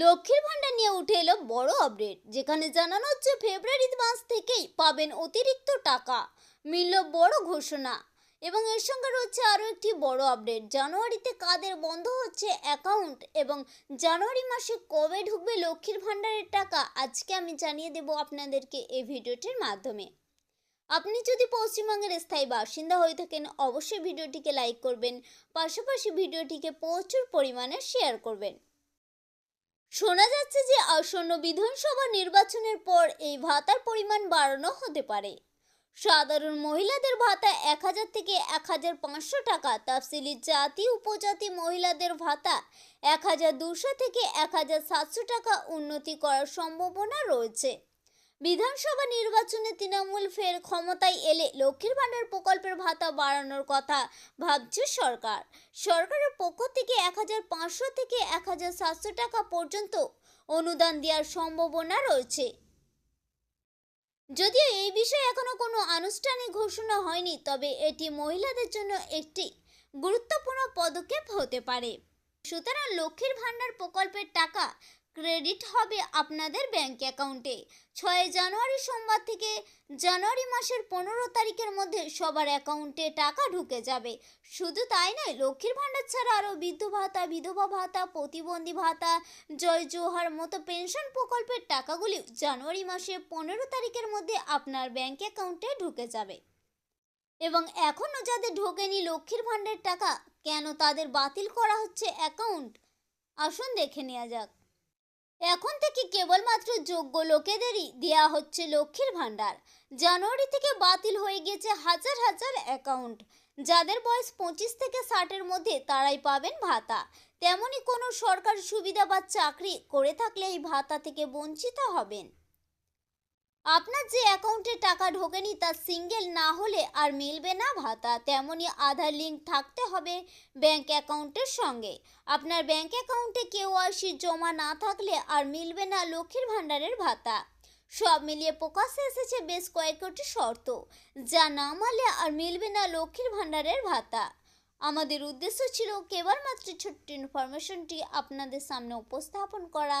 লক্ষ্মীর ভাণ্ডার নিয়ে উঠে এলো বড় আপডেট যেখানে জানানো হচ্ছে ফেব্রুয়ারি মাস থেকেই পাবেন অতিরিক্ত টাকা। মিলল বড় ঘোষণা। এবং এর সঙ্গে রয়েছে আরও একটি বড় আপডেট জানুয়ারিতে কাদের বন্ধ হচ্ছে অ্যাকাউন্ট এবং জানুয়ারি মাসে কবে ঢুকবে লক্ষ্মীর ভাণ্ডারের টাকা, আজকে আমি জানিয়ে দেব আপনাদেরকে এই ভিডিওটির মাধ্যমে। আপনি যদি পশ্চিমবঙ্গের স্থায়ী বাসিন্দা হয়ে থাকেন, অবশ্যই ভিডিওটিকে লাইক করবেন, পাশাপাশি ভিডিওটিকে প্রচুর পরিমাণে শেয়ার করবেন। শোনা যাচ্ছে যে আসন্ন বিধানসভা নির্বাচনের পর এই ভাতার পরিমাণ বাড়ানো হতে পারে। সাধারণ মহিলাদের ভাতা এক হাজার থেকে এক হাজার পাঁচশো টাকা, তাফসিলি জাতি, উপজাতি মহিলাদের ভাতা এক হাজার দুশো থেকে এক হাজার সাতশো টাকা উন্নতি করার সম্ভাবনা রয়েছে। বিধানসভা নির্বাচনে তৃণমূল ফের ক্ষমতায় এলে লক্ষ্মীর ভাণ্ডার প্রকল্পের ভাতা বাড়ানোর কথা ভাবছে সরকার। সরকারের পক্ষ থেকে এক হাজার পাঁচশো থেকে এক হাজার সাতশো টাকা পর্যন্ত অনুদান দেওয়ার সম্ভাবনা রয়েছে। যদিও এই বিষয়ে এখনও কোনো আনুষ্ঠানিক ঘোষণা হয়নি, তবে এটি মহিলাদের জন্য একটি গুরুত্বপূর্ণ পদক্ষেপ হতে পারে। সুতরাং লক্ষ্মীর ভাণ্ডার প্রকল্পের টাকা ক্রেডিট হবে আপনাদের ব্যাংক অ্যাকাউন্টে। ছয় জানুয়ারি সোমবার থেকে জানুয়ারি মাসের পনেরো তারিখের মধ্যে সবার অ্যাকাউন্টে টাকা ঢুকে যাবে। শুধু তাই নয়, লক্ষ্মীর ভাণ্ডার ছাড়া আরও বৃদ্ধ ভাতা, বিধবা ভাতা, প্রতিবন্ধী ভাতা, জয় জোহার মতো পেনশন প্রকল্পের টাকাগুলি জানুয়ারি মাসে পনেরো তারিখের মধ্যে আপনার ব্যাংক অ্যাকাউন্টে ঢুকে যাবে। এবং এখনও যাদের ঢোকেনি লক্ষ্মীর ভাণ্ডারের টাকা, কেন তাদের বাতিল করা হচ্ছে অ্যাকাউন্ট? আসুন দেখে নেওয়া যাক। এখন থেকে কেবলমাত্র যোগ্য লোকেদেরই দেয়া হচ্ছে লক্ষ্মীর ভাণ্ডার। জানুয়ারি থেকে বাতিল হয়ে গেছে হাজার হাজার অ্যাকাউন্ট যাদের বয়স পঁচিশ থেকে ষাটের মধ্যে তারাই পাবেন ভাতা। তেমনই কোনো সরকার সুবিধা বা চাকরি করে থাকলে এই ভাতা থেকে বঞ্চিত হবেন। আপনার যে অ্যাকাউন্টে টাকা ঢোকেনি তা সিঙ্গেল না হলে আর মিলবে না ভাতা, তেমনি আধার লিঙ্ক থাকতে হবে ব্যাংক অ্যাকাউন্টের সঙ্গে। আপনার ব্যাংক অ্যাকাউন্টে কেউ কেওয়াইসি জমা না থাকলে আর মিলবে না লক্ষ্মীর ভাণ্ডারের ভাতা। সব মিলিয়ে প্রকাশ্যে এসেছে বেশ কয়েক কোটি শর্ত, যা না মানলে আর মিলবে না লক্ষ্মীর ভাণ্ডারের ভাতা। আমাদের উদ্দেশ্য ছিল কেবলমাত্র ছোট্ট ইনফরমেশনটি আপনাদের সামনে উপস্থাপন করা